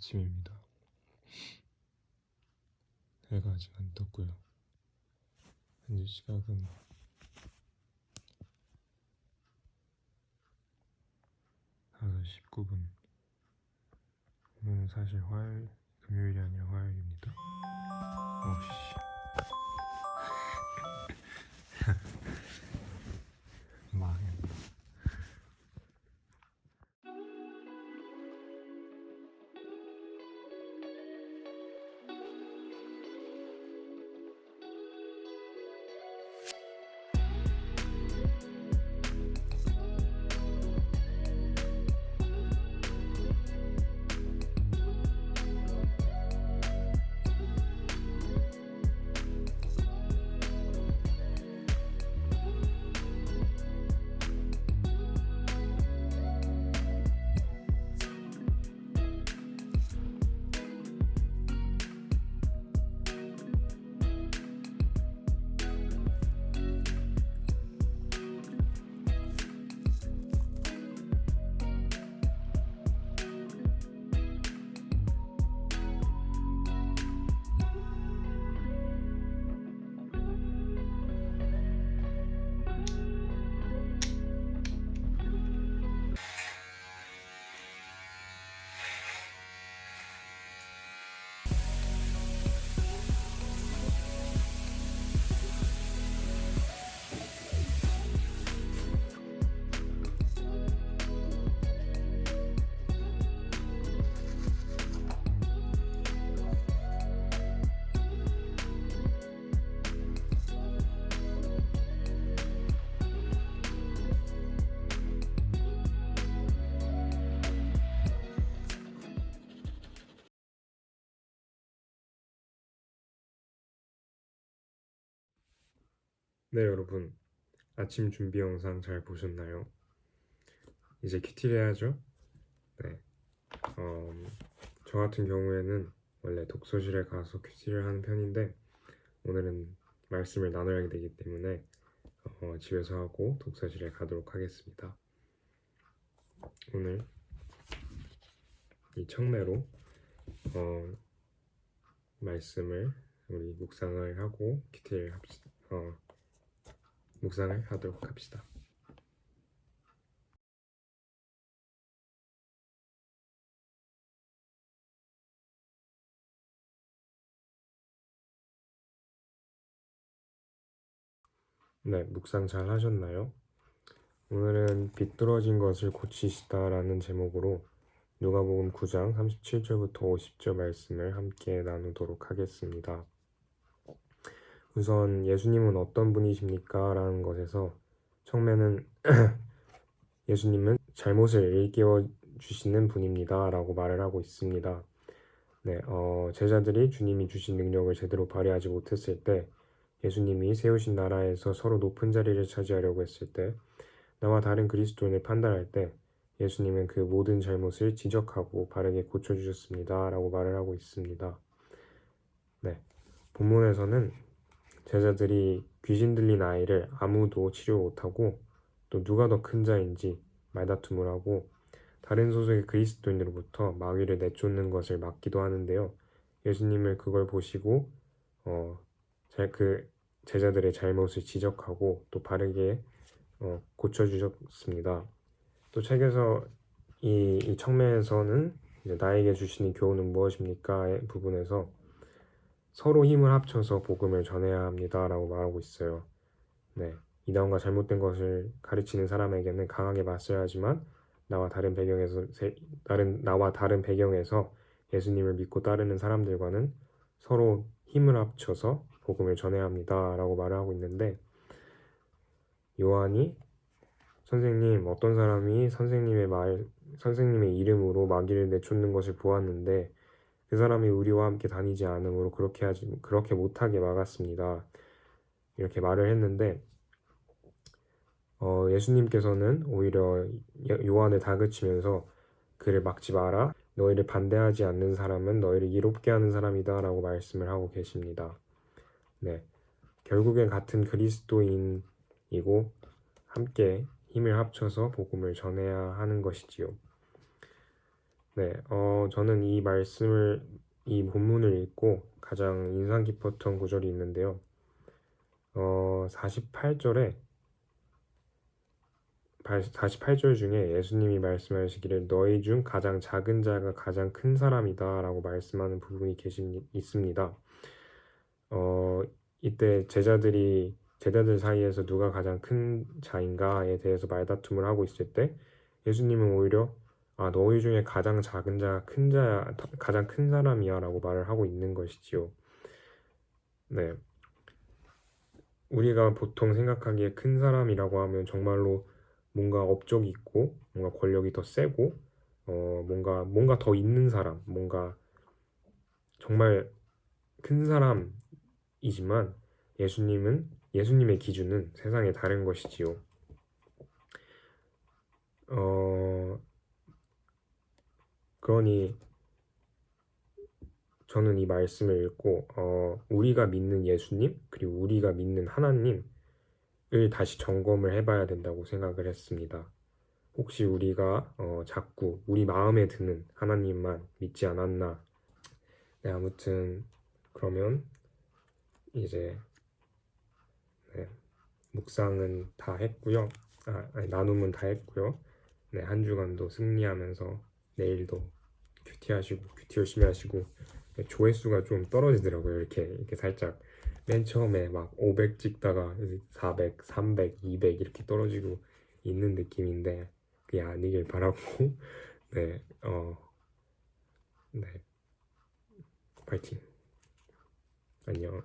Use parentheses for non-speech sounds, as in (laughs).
아침입니다. 해가 아직 안 떴고요. 현재 시각은 5시 19분. 오늘은 사실 화요일, 금요일이 아니라 화요일입니다. 어씨. 네, 여러분. 아침 준비 영상 잘 보셨나요? 이제 큐티를 해야죠. 네. 어, 저 같은 경우에는 원래 독서실에 가서 큐티를 하는 편인데 오늘은 말씀을 나눠야 되기 때문에 어, 집에서 하고 독서실에 가도록 하겠습니다. 오늘 이 청매로 어, 말씀을 우리 묵상을 하고 큐티를 합시다. 어, 묵상을 하도록 합시다. 네, 묵상 잘 하셨나요? 오늘은 비뚤어진 것을 고치시다라는 제목으로 누가복음 9장 37절부터 50절 말씀을 함께 나누도록 하겠습니다. 우선 예수님은 어떤 분이십니까? 라는 것에서 청매는 (clears throat) 예수님은 잘못을 일깨워 주시는 분입니다. 라고 말을 하고 있습니다. 네, 어, 제자들이 주님이 주신 능력을 제대로 발휘하지 못했을 때 예수님이 세우신 나라에서 서로 높은 자리를 차지하려고 했을 때 나와 다른 그리스도인을 판단할 때 예수님은 그 모든 잘못을 지적하고 바르게 고쳐주셨습니다. 라고 말을 하고 있습니다. 네. 본문에서는 제자들이 귀신 들린 아이를 아무도 치료 못하고 또 누가 더 큰 자인지 말다툼을 하고 다른 소속의 그리스도인으로부터 마귀를 내쫓는 것을 막기도 하는데요. 예수님을 그걸 보시고 어, 그 제자들의 잘못을 지적하고 또 바르게 어, 고쳐주셨습니다. 또 책에서 이, 이 청매에서는 나에게 주시는 교훈은 무엇입니까? 부분에서 서로 힘을 합쳐서 복음을 전해야 합니다라고 말하고 있어요. 네. 이다운과 잘못된 것을 가르치는 사람에게는 강하게 맞서야 하지만 나와 다른 배경에서 다른 나와 다른 배경에서 예수님을 믿고 따르는 사람들과는 서로 힘을 합쳐서 복음을 전해야 합니다라고 말을 하고 있는데 요한이 선생님 어떤 사람이 선생님의 말 선생님의 이름으로 마귀를 내쫓는 것을 보았는데 그 사람이 우리와 함께 다니지 않으므로 그렇게 하지 그렇게 못하게 막았습니다. 이렇게 말을 했는데 어, 예수님께서는 오히려 요한을 다그치면서 그를 막지 마라. 너희를 반대하지 않는 사람은 너희를 이롭게 하는 사람이다 라고 말씀을 하고 계십니다. 네. 결국엔 같은 그리스도인이고 함께 힘을 합쳐서 복음을 전해야 하는 것이지요. 네, 어, 저는 이 말씀을, 이 본문을 읽고 가장 인상 깊었던 구절이 있는데요. 어, 48절에, 48절 중에 예수님이 말씀하시기를 너희 중 가장 작은 자가 가장 큰 사람이다 라고 말씀하는 부분이 계십, 있습니다. 어, 이때 제자들이, 제자들 사이에서 누가 가장 큰 자인가에 대해서 말다툼을 하고 있을 때 예수님은 오히려 아, 너희 중에 가장 작은 자, 큰 자, 가장 큰 사람이야 라고 말을 하고 있는 것이지요. 네. 우리가 보통 생각하기에 큰 사람이라고 하면 정말로 뭔가 업적이 있고, 뭔가 권력이 더 세고, 어, 뭔가, 뭔가 더 있는 사람, 뭔가 정말 큰 사람이지만 예수님은, 예수님의 기준은 세상에 다른 것이지요. 어, 그러니 저는 이 말씀을 읽고 어, 우리가 믿는 예수님 그리고 우리가 믿는 하나님을 다시 점검을 해봐야 된다고 생각을 했습니다. 혹시 우리가 어, 자꾸 우리 마음에 드는 하나님만 믿지 않았나? 네, 아무튼 그러면 이제 네, 묵상은 다 했고요. 아, 아니, 나눔은 다 했고요. 네, 한 주간도 승리하면서 내일도 큐티 하시고 큐티 열심히 하시고 네, 조회수가 좀 떨어지더라고요. 이렇게 이렇게 살짝 맨 처음에 막 500 찍다가 400, 300, 200 이렇게 떨어지고 있는 느낌인데 그게 아니길 바라고 (laughs) 네, 어, 네, 파이팅. 안녕.